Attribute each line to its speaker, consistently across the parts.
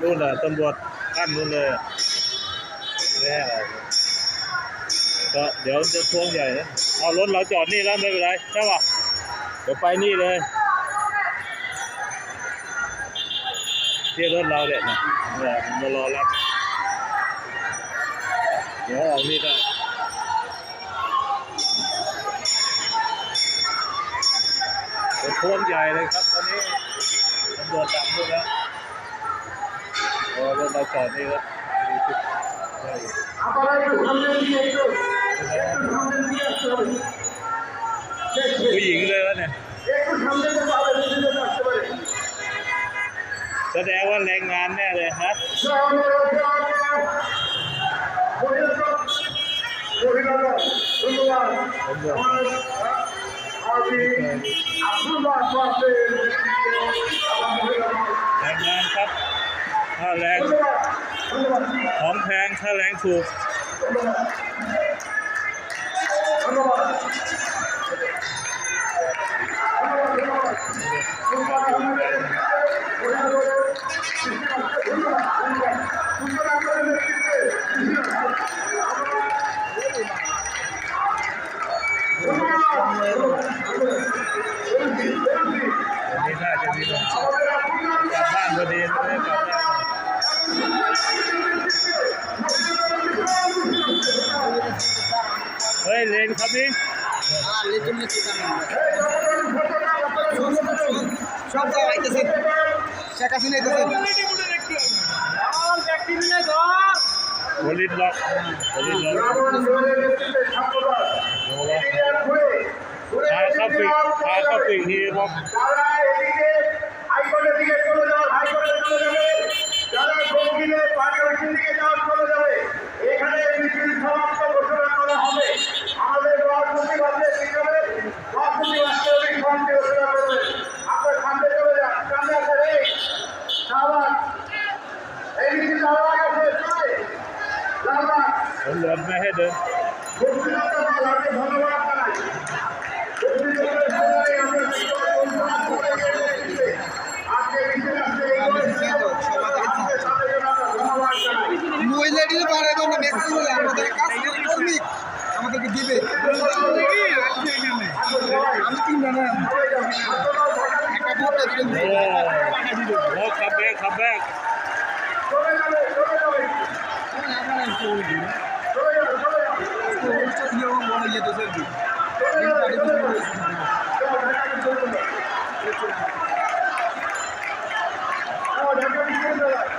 Speaker 1: นู่นน่ะตำรวจขั้นนู่นเลยแน่ก็เดี๋ยวจะทวงใหญ่นะเอารถเราจอดนี่แล้วไม่เป็นไรใช่ป่ะเดี๋ยวไปนี่เลยที่รถเราเนี่ยนะเนี่ยมารอรับเดี๋ยวออกนี่ได้เดี๋ยวทวงใหญ่เลยครับตอนนี้ตำรวจจับด้วยแล้ว
Speaker 2: और मैं चाहते हैं
Speaker 1: ผู้หญิงเลยวะเนี่ยแสดงว่าแรงงานแน่เลยฮะ
Speaker 2: อาบีอั
Speaker 1: บดุลลาห์ฟา
Speaker 2: เฟ่
Speaker 1: ของแพงค่าแรงถูก
Speaker 3: সব দাও আইতেছে শেখ হাসিনা আইতেছে
Speaker 1: হলির লাভ হলির লাভ
Speaker 2: ধন্যবাদ
Speaker 3: মেহেদের মহিলাটির পারে আমরা ব্যক্তি আমাদেরকে খাবে খাবে
Speaker 1: โอ้โหขับแบก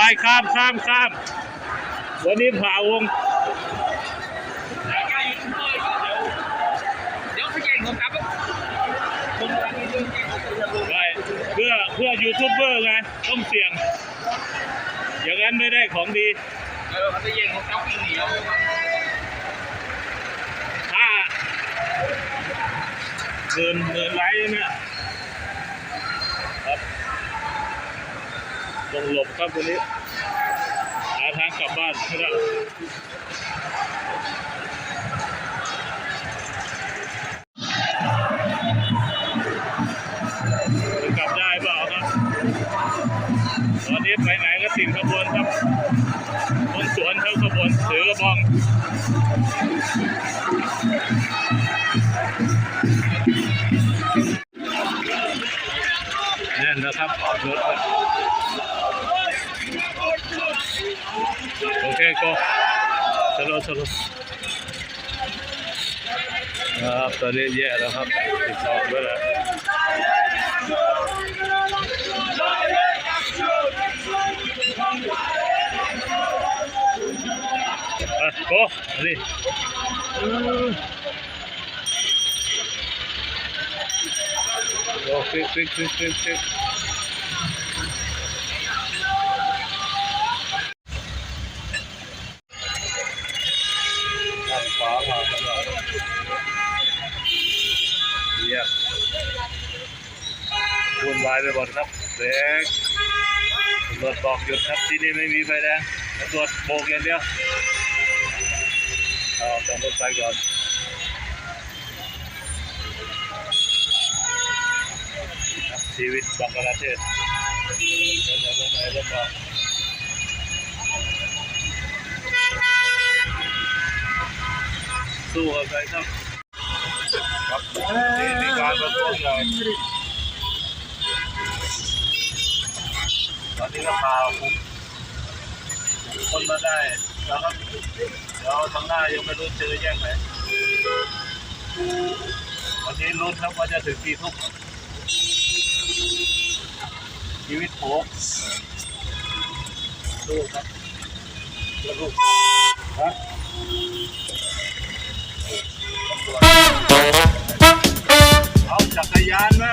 Speaker 1: ไป
Speaker 2: ข้ามข้ามข้าม วันนี้ผ่าวง
Speaker 4: เดี๋ยวเขาแย่งผมกลับผมกลับนี่ดูที่เขาจะรู้
Speaker 2: ได้เพื่อเพื่อยูทูบเบอร์ไงต้องเสี่ยง อย่างนั้นไม่ได้ของดี
Speaker 4: เออเขาจะแย่งผมกลับวิ่งหนีเอา
Speaker 2: ถ้าเกินเกินไลค์เนี่ยครับ งหลบครับวันนี้หาทางกลับบ้านไม่ได้กลับได้เปล่าครับ ตอนนี้ไปไหนก็ติดขบวนครับคนสวนเข้าขบวนถือกระบองแน่นนะครับออกรถ ครับโอเคก็สโลว์สโลว์ค วุ่นวายไปหมดครับเบรกตำรวจบอกหยุดครับที่นี่ไม่มีไฟแดงตำรวจโบกอย่างเดียวเอาตรงรถไฟก่อนชีวิตบังกลาเทศเดินไหนเดินไหนเดินต่อสู้กันไปครับครับนี่มีการประท้วงหน่อย ตอนนี้ก็พาคุมคนมาได้แล้วครับเดี๋ยวทางหน้ายังไม่รู้เจอแยกไหนวันนี้ลุ้นครับว่าจะถึงกี่ทุ่มชีวิตโผสู้ครับแล้วลูกฮะเอาจักรยานมา